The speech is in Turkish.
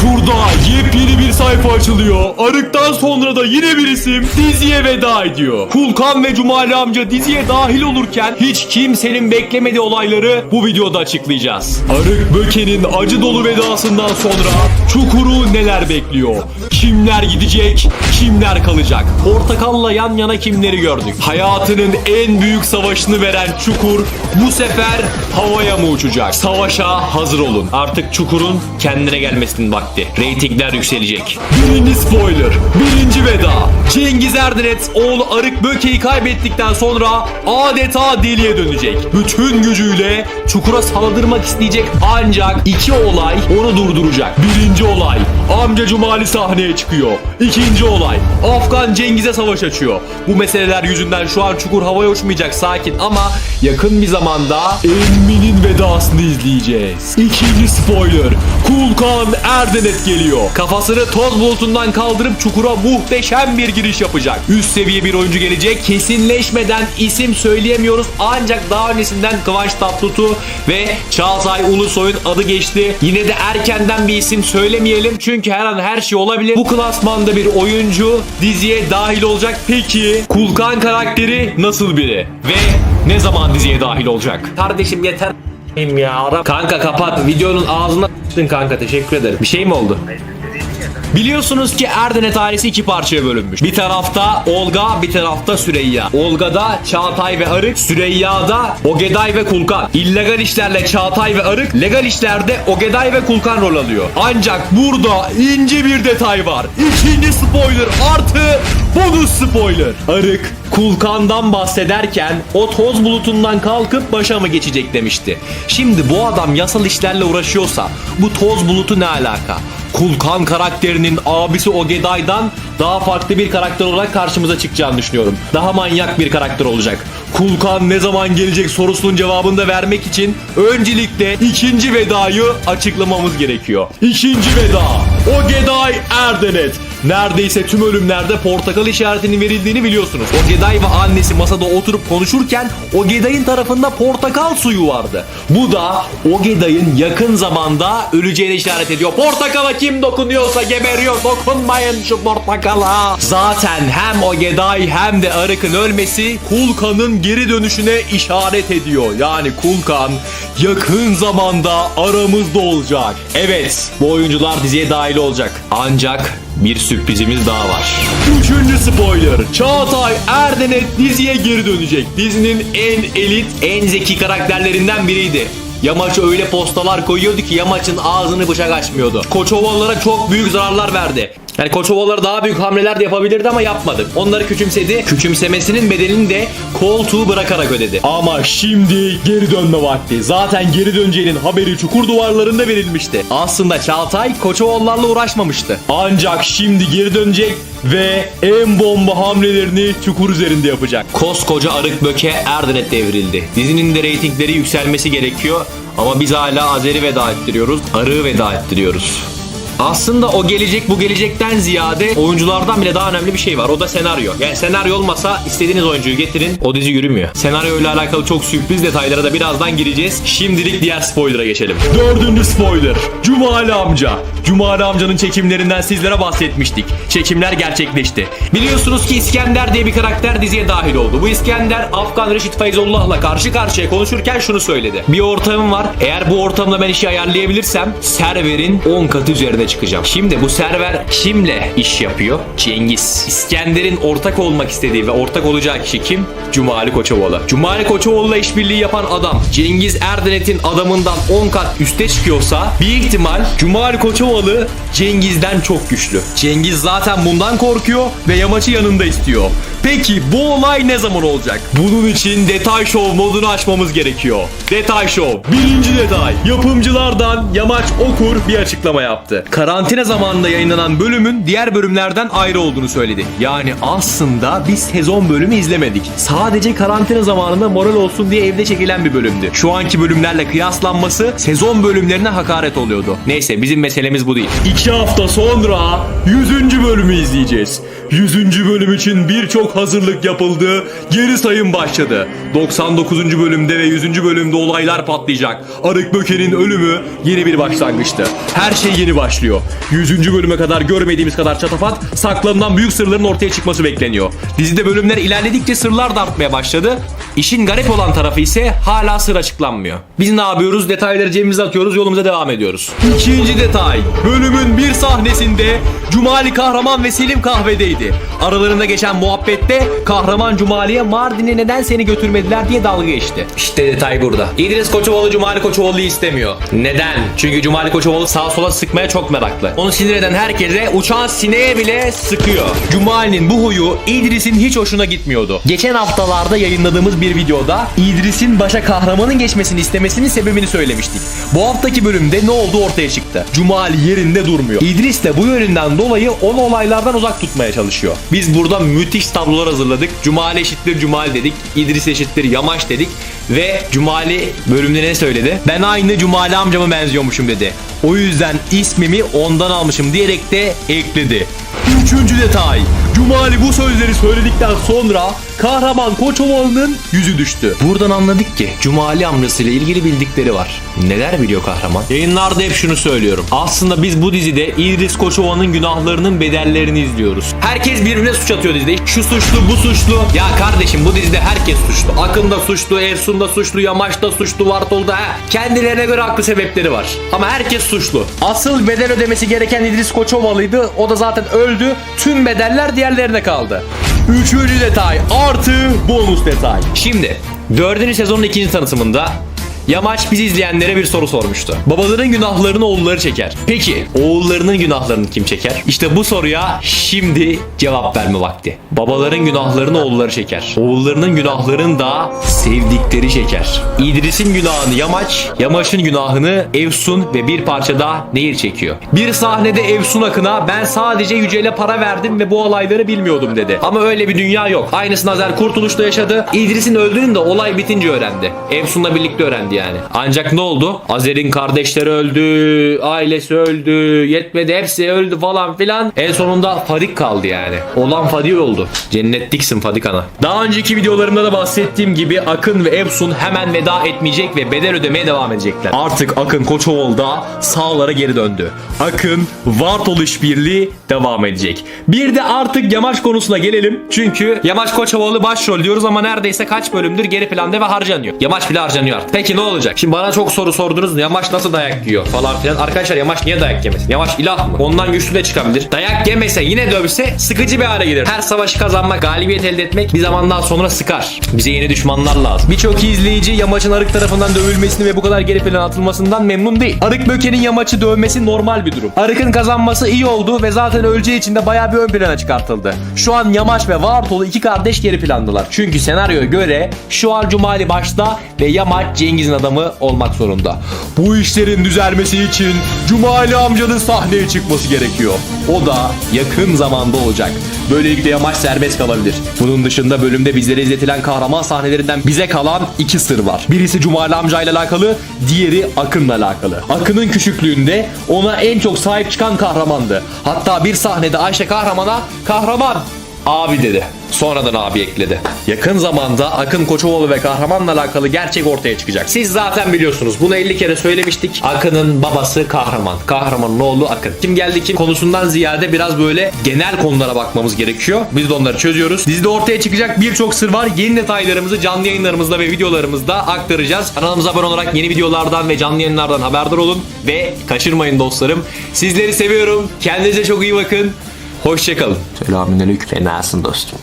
Çukur'da yepyeni bir sayfa açılıyor. Arık'tan sonra da yine bir isim diziye veda ediyor. Kulkan ve Cumali amca diziye dahil olurken hiç kimsenin beklemediği olayları bu videoda açıklayacağız. Arık Böke'nin acı dolu vedasından sonra Çukur'u neler bekliyor? Kimler gidecek, kimler kalacak? Portakal'la yan yana kimleri gördük? Hayatının en büyük savaşını veren Çukur bu sefer havaya mı uçacak? Savaşa hazır olun. Artık Çukur'un kendine gelmesinin vakti. Reytingler yükselecek. Birinci spoiler. Birinci veda. Cengiz Erdenet oğlu Arık Böke'yi kaybettikten sonra adeta deliye dönecek. Bütün gücüyle Çukur'a saldırmak isteyecek ancak iki olay onu durduracak. Birinci olay amca Cumali sahneye çıkıyor. İkinci olay Afgan Cengiz'e savaş açıyor. Bu meseleler yüzünden şu an Çukur havaya uçmayacak sakin ama yakın bir zamanda Emmi'nin vedasını izleyeceğiz. İkinci spoiler Kulkan Erdenet geliyor. Kafasını toz bulutundan kaldırıp Çukur'a muhteşem bir giriş yapacak. Üst seviye bir oyuncu gelecek. Kesinleşmeden isim söyleyemiyoruz ancak daha öncesinden Kıvanç Tatlıtuğ ve Çağatay Ulusoy'un adı geçti. Yine de erkenden bir isim söylemeyelim çünkü her an her şey olabilir. Bu klasmanda bir oyuncu diziye dahil olacak. Peki Kulkan karakteri nasıl biri? Ve ne zaman diziye dahil olacak? Kardeşim yeter ya. Ara- Kanka kapat. Videonun ağzına s**tın kanka. Teşekkür ederim. Bir şey mi oldu? Biliyorsunuz ki Erdenet ailesi iki parçaya bölünmüş. Bir tarafta Olga, bir tarafta Süreyya. Olga'da Çağatay ve Arık, Süreyya'da Ogeday ve Kulkan. İllegal işlerle Çağatay ve Arık, legal işlerde Ogeday ve Kulkan rol alıyor. Ancak burada ince bir detay var. İkinci spoiler artı bonus spoiler. Arık Kulkan'dan bahsederken o toz bulutundan kalkıp başa mı geçecek demişti. Şimdi bu adam yasal işlerle uğraşıyorsa bu toz bulutu ne alaka? Kulkan karakterinin abisi Ogeday'dan daha farklı bir karakter olarak karşımıza çıkacağını düşünüyorum. Daha manyak bir karakter olacak. Kulkan ne zaman gelecek sorusunun cevabını da vermek için öncelikle ikinci vedayı açıklamamız gerekiyor. İkinci veda Ogeday Erdenet. Neredeyse tüm ölümlerde portakal işaretinin verildiğini biliyorsunuz. Ogeday ve annesi masada oturup konuşurken Ogeday'ın tarafında portakal suyu vardı. Bu da Ogeday'ın yakın zamanda öleceğini işaret ediyor. Portakala kim dokunuyorsa geberiyor. Dokunmayın şu portakala. Zaten hem Ogeday hem de Arık'ın ölmesi Kulkan'ın geri dönüşüne işaret ediyor. Yani Kulkan yakın zamanda aramızda olacak. Evet bu oyuncular diziye dahil olacak. Ancak bir sürprizimiz daha var. Üçüncü spoiler. Çağatay Erdenet diziye geri dönecek. Dizinin en elit, en zeki karakterlerinden biriydi. Yamaç'a öyle postalar koyuyordu ki Yamaç'ın ağzını bıçak açmıyordu. Koçovalılara çok büyük zararlar verdi. Yani Koçovalılara daha büyük hamleler de yapabilirdi ama yapmadı. Onları küçümsedi. Küçümsemesinin bedelini de koltuğu bırakarak ödedi. Ama şimdi geri dönme vakti. Zaten geri döneceğinin haberi çukur duvarlarında verilmişti. Aslında Çağatay Koçovalılarla uğraşmamıştı. Ancak şimdi geri dönecek ve en bomba hamlelerini çukur üzerinde yapacak. Koskoca Arık Böke Erdenet devrildi. Dizinin de reytingleri yükselmesi gerekiyor. Ama biz hala Azer'i veda ettiriyoruz. Arı'yı veda ettiriyoruz. Aslında o gelecek bu gelecekten ziyade oyunculardan bile daha önemli bir şey var. O da senaryo. Yani senaryo olmasa istediğiniz oyuncuyu getirin o dizi yürümüyor. Senaryo ile alakalı çok sürpriz detaylara da birazdan gireceğiz. Şimdilik diğer spoiler'a geçelim. Dördüncü spoiler. Cumali amca. Cumali amcanın çekimlerinden sizlere bahsetmiştik. Çekimler gerçekleşti. Biliyorsunuz ki İskender diye bir karakter diziye dahil oldu. Bu İskender Afgan Reşit Feyzullah'la karşı karşıya konuşurken şunu söyledi. Bir ortamım var. Eğer bu ortamda ben işi ayarlayabilirsem serverin 10 katı üzerine çıkacağım. Şimdi bu server kimle iş yapıyor? Cengiz. İskender'in ortak olmak istediği ve ortak olacağı kişi kim? Cumali Koçovalı. Cumali Koçovalı'la işbirliği yapan adam Cengiz Erdenet'in adamından 10 kat üste çıkıyorsa bir ihtimal Cumali Koçovalı Cengiz'den çok güçlü. Cengiz zaten bundan korkuyor ve yamaçı yanında istiyor. Peki bu olay ne zaman olacak? Bunun için detay show modunu açmamız gerekiyor. Detay show. Birinci detay. Yapımcılardan Yamaç Okur bir açıklama yaptı. Karantina zamanında yayınlanan bölümün diğer bölümlerden ayrı olduğunu söyledi. Yani aslında biz sezon bölümü izlemedik. Sadece karantina zamanında moral olsun diye evde çekilen bir bölümdü. Şu anki bölümlerle kıyaslanması sezon bölümlerine hakaret oluyordu. Neyse bizim meselemiz bu değil. İki hafta sonra 100. bölümü izleyeceğiz. 100. bölüm için birçok hazırlık yapıldı. Geri sayım başladı. 99. bölümde ve 100. bölümde olaylar patlayacak. Arık Böke'nin ölümü yeni bir başlangıçtı. Her şey yeni başlıyor. 100. bölüme kadar görmediğimiz kadar çatafat, saklanılan büyük sırların ortaya çıkması bekleniyor. Dizide bölümler ilerledikçe sırlar da artmaya başladı. İşin garip olan tarafı ise hala sır açıklanmıyor. Biz ne yapıyoruz? Detayları cebimize atıyoruz, yolumuza devam ediyoruz. İkinci detay. Bölümün bir sahnesinde Cumali Kahraman ve Selim kahvedeydi. Aralarında geçen muhabbette Kahraman Cumali'ye Mardin'e neden seni götürmediler diye dalga geçti. İşte detay burada. İdris Koçovalı Cumali Koçovalı'yı istemiyor. Neden? Çünkü Cumali Koçovalı sağa sola sıkmaya çok meraklı. Onu sinir eden herkese uçağın sineğe bile sıkıyor. Cumali'nin bu huyu İdris'in hiç hoşuna gitmiyordu. Geçen haftalarda yayınladığımız bir videoda İdris'in başa kahramanın geçmesini istemesinin sebebini söylemiştik. Bu haftaki bölümde ne oldu ortaya çıktı. Cumali yerinde durmuyor. İdris de bu yönünden dolayı onu olaylardan uzak tutmaya çalışıyor. Biz burada müthiş tablolar hazırladık. Cumali eşittir Cumali dedik. İdris eşittir Yamaç dedik. Ve Cumali bölümde ne söyledi? Ben aynı Cumali amcama benziyormuşum dedi. O yüzden ismimi ondan almışım diyerek de ekledi. Üçüncü detay. Cumali bu sözleri söyledikten sonra kahraman Koçovalı'nın yüzü düştü. Buradan anladık ki Cumali amcasıyla ilgili bildikleri var. Neler biliyor kahraman? Yayınlarda hep şunu söylüyorum. Aslında biz bu dizide İdris Koçova'nın günahlarının bedellerini izliyoruz. Herkes birbirine suç atıyor dizide. Şu suçlu, bu suçlu. Ya kardeşim bu dizide herkes suçlu. Akın da suçlu, Ersun da suçlu, Yamaç da suçlu, Vartol da. Kendilerine göre haklı sebepleri var. Ama herkes suçlu. Asıl bedel ödemesi gereken İdris Koçovalı'ydı. O da zaten öldü. Tüm bedeller diğerlerine kaldı. Üçüncü detay artı bonus detay. Şimdi dördüncü sezonun ikinci tanıtımında Yamaç bizi izleyenlere bir soru sormuştu. Babaların günahlarını oğulları çeker. Peki oğullarının günahlarını kim çeker? İşte bu soruya şimdi cevap verme vakti. Babaların günahlarını oğulları çeker. Oğullarının günahlarını da sevdikleri çeker. İdris'in günahını Yamaç, Yamaç'ın günahını Evsun ve bir parça da Nehir çekiyor. Bir sahnede Evsun Akın'a ben sadece Yücel'e para verdim ve bu olayları bilmiyordum dedi. Ama öyle bir dünya yok. Aynısını Azer Kurtuluş'ta yaşadı. İdris'in öldüğünü de olay bitince öğrendi. Evsun'la birlikte öğrendi yani. Ancak ne oldu? Azer'in kardeşleri öldü, ailesi öldü, yetmedi hepsi öldü falan filan. En sonunda Fadik kaldı yani. Olan Fadik oldu. Cennetliksin Fadik ana. Daha önceki videolarımda da bahsettiğim gibi Akın ve Evsun hemen veda etmeyecek ve bedel ödemeye devam edecekler. Artık Akın Koçovalı'da sağlara geri döndü. Akın Vartol işbirliği devam edecek. Bir de artık Yamaç konusuna gelelim. Çünkü Yamaç Koçovalı başrol diyoruz ama neredeyse kaç bölümdür geri planda ve harcanıyor. Yamaç bile harcanıyor artık. Peki ne olacak? Şimdi bana çok soru sordunuz. Yamaç nasıl dayak yiyor falan filan. Arkadaşlar Yamaç niye dayak yemesin? Yamaç ilah mı? Ondan güçlü de çıkabilir. Dayak yemese yine dövse sıkıcı bir hale gelir. Her savaşı kazanmak, galibiyet elde etmek bir zamandan sonra sıkar. Bize yeni düşmanlar lazım. Birçok izleyici Yamaç'ın Arık tarafından dövülmesini ve bu kadar geri plana atılmasından memnun değil. Arık Böke'nin Yamaç'ı dövmesi normal bir durum. Arık'ın kazanması iyi oldu ve zaten öleceği için de bayağı bir ön plana çıkartıldı. Şu an Yamaç ve Vartolu iki kardeş geri plandalar. Çünkü senaryoya göre şu an Cumali başta ve Yamaç Cengiz'in adamı olmak zorunda. Bu işlerin düzelmesi için Cumali amcanın sahneye çıkması gerekiyor. O da yakın zamanda olacak. Böylelikle Yamaç serbest kalabilir. Bunun dışında bölümde bizlere izletilen kahraman sahnelerinden bize kalan iki sır var. Birisi Cumali amcayla alakalı, diğeri Akın'la alakalı. Akın'ın küçüklüğünde ona en çok sahip çıkan kahramandı. Hatta bir sahnede Ayşe kahramana kahraman abi dedi. Sonradan abi ekledi. Yakın zamanda Akın Koçovalı ve Kahraman'la alakalı gerçek ortaya çıkacak. Siz zaten biliyorsunuz. Bunu 50 kere söylemiştik. Akın'ın babası Kahraman. Kahraman'ın oğlu Akın. Kim geldi kim konusundan ziyade biraz böyle genel konulara bakmamız gerekiyor. Biz de onları çözüyoruz. Dizide ortaya çıkacak birçok sır var. Yeni detaylarımızı canlı yayınlarımızda ve videolarımızda aktaracağız. Kanalımıza abone olarak yeni videolardan ve canlı yayınlardan haberdar olun. Ve kaçırmayın dostlarım. Sizleri seviyorum. Kendinize çok iyi bakın. Hoşçakalın. Selamünaleyküm. Fenasın dostum.